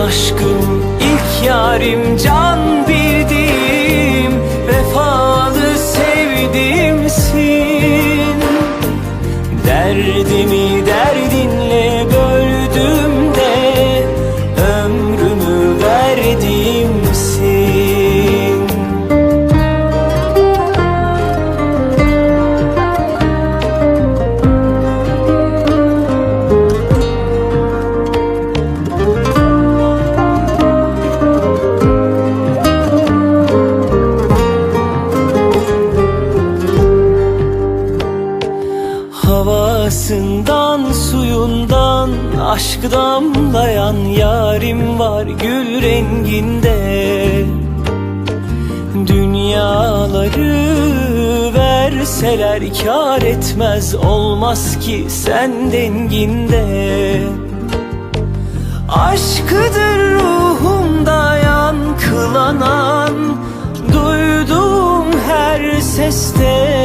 Aşkım ilk yarim can bildiğim aşk damlayan yarim var gül renginde. Dünyaları verseler kar etmez olmaz ki sen denginde. Aşkıdır ruhumda yankılanan Duyduğum her seste.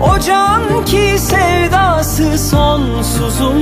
O can ki sevdası sonsuzumdur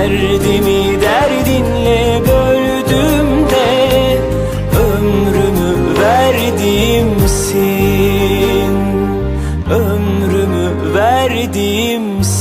Derdimi derdinle böldüm de Ömrümü verdiğimsin Ömrümü verdiğimsin